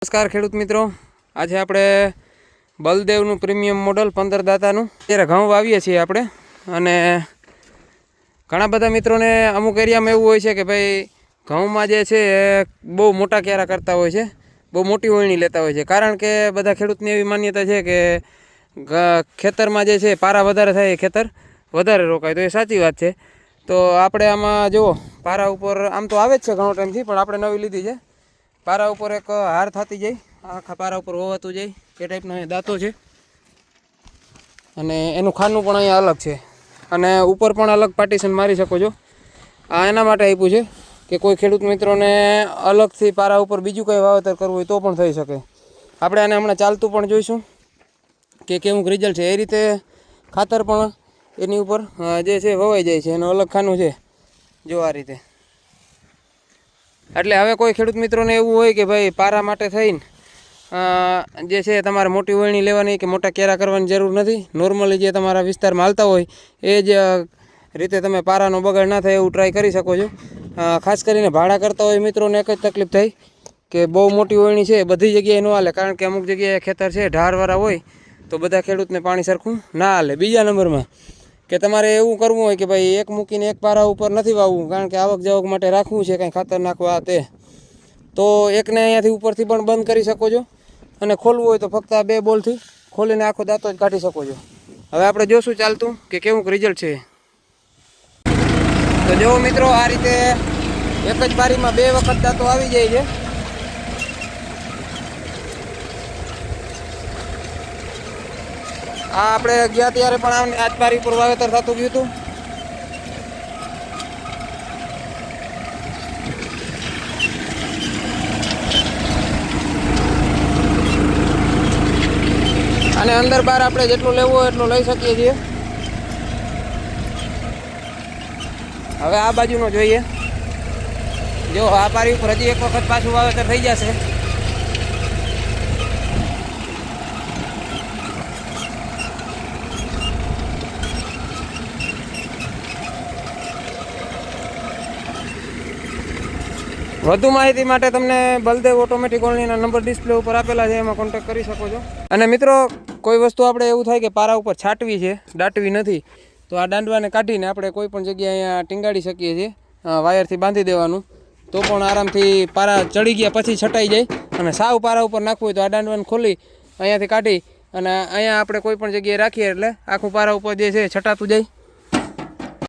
નમસ્કાર ખેડૂત મિત્રો. આજે આપણે બલદેવનું પ્રીમિયમ મોડલ પંદર દાતાનું. અત્યારે ઘઉં વાવીએ છીએ આપણે. અને ઘણા બધા મિત્રોને અમુક એરિયામાં એવું હોય છે કે ભાઈ, ઘઉંમાં જે છે એ બહુ મોટા ક્યારા કરતા હોય છે. બહુ મોટી વળણી લેતા હોય છે. કારણ કે બધા ખેડૂતની એવી માન્યતા છે કે ખેતરમાં જે છે પારા વધારે થાય એ ખેતર વધારે રોકાય. તો એ સાચી વાત છે. તો આપણે આમાં જુઓ, પારા ઉપર આમ તો આવે જ છે ઘણો ટાઈમથી, પણ આપણે નવી લીધી છે. પારા ઉપર એક હાર થતી જાય. આખા પારા ઉપર હોવાતું જાય. એ ટાઈપનો અહીંયા દાંતો છે. અને એનું ખાનું પણ અહીંયા અલગ છે. અને ઉપર પણ અલગ પાર્ટીશન મારી શકો છો. આ એના માટે આપ્યું છે કે કોઈ ખેડૂત મિત્રોને અલગથી પારા ઉપર બીજું કંઈ વાવેતર કરવું હોય તો પણ થઈ શકે. આપણે આને હમણાં ચાલતું પણ જોઈશું કે કેવું રિઝલ્ટ છે. એ રીતે ખાતર પણ એની ઉપર જે છે વવાઈ જાય છે. એનું અલગ ખાનું છે. જો આ રીતે. એટલે હવે કોઈ ખેડૂત મિત્રોને એવું હોય કે ભાઈ પારા માટે થઈને જે છે તમારે મોટી વળણી લેવાની કે મોટા કેરા કરવાની જરૂર નથી. નોર્મલી જે તમારા વિસ્તારમાં હાલતા હોય, એ જ રીતે તમે પારાનો બગાડ ના થાય એવું ટ્રાય કરી શકો છો. ખાસ કરીને ભાડા કરતા હોય મિત્રોને એક જ તકલીફ થાય કે બહુ મોટી વળણી છે બધી જગ્યાએ ન હાલે. કારણ કે અમુક જગ્યાએ ખેતર છે, ઢારવાળા હોય, તો બધા ખેડૂતને પાણી સરખું ના હાલે. બીજા નંબરમાં કે તમારે એવું કરવું હોય કે ભાઈ એક મૂકીને એક પારા ઉપર નથી વાવવું, કારણ કે આવક જાવક માટે રાખવું છે, કાંઈ ખાતર નાખવા તે. તો એકને અહીંયાથી ઉપરથી પણ બંધ કરી શકો છો અને ખોલવું હોય તો ફક્ત આ બે બોલથી ખોલીને આખો દાંતો જ કાઢી શકો છો. હવે આપણે જોશું ચાલતું કે કેવું રિઝલ્ટ છે. તો જો મિત્રો, આ રીતે એક જ બારીમાં બે વખત દાંતો આવી જાય છે. આ આપણે ગયા ત્યારે પણ આજ પારી પર વાવેતર થતું ગયું હતું. અને અંદર બહાર આપણે જેટલું લેવું હોય એટલું લઈ શકીએ છીએ. હવે આ બાજુનો જોઈએ. જો આ પારી ઉપર હજી એક વખત પાછું વાવેતર થઈ જશે. વધુ માહિતી માટે તમને બલદેવ ઓટોમેટિક ઓનલીના નંબર ડિસ્પ્લે ઉપર આપેલા છે, એમાં કોન્ટેક્ટ કરી શકો છો. અને મિત્રો, કોઈ વસ્તુ આપણે એવું થાય કે પારા ઉપર છાંટવી છે, દાટવી નથી, તો આ દાંડવાને કાઢીને આપણે કોઈ પણ જગ્યાએ અહીંયા ટીંગાડી શકીએ છીએ વાયરથી બાંધી દેવાનું. તો પણ આરામથી પારા ચડી ગયા પછી છટાઈ જાય અને સાવ પારા ઉપર નાખવું હોય તો આ દાંડવાને ખોલી અહીંયાથી કાઢી અને અહીંયા આપણે કોઈ પણ જગ્યાએ રાખીએ એટલે આખું પારા ઉપર જે છે છટાતું જાય.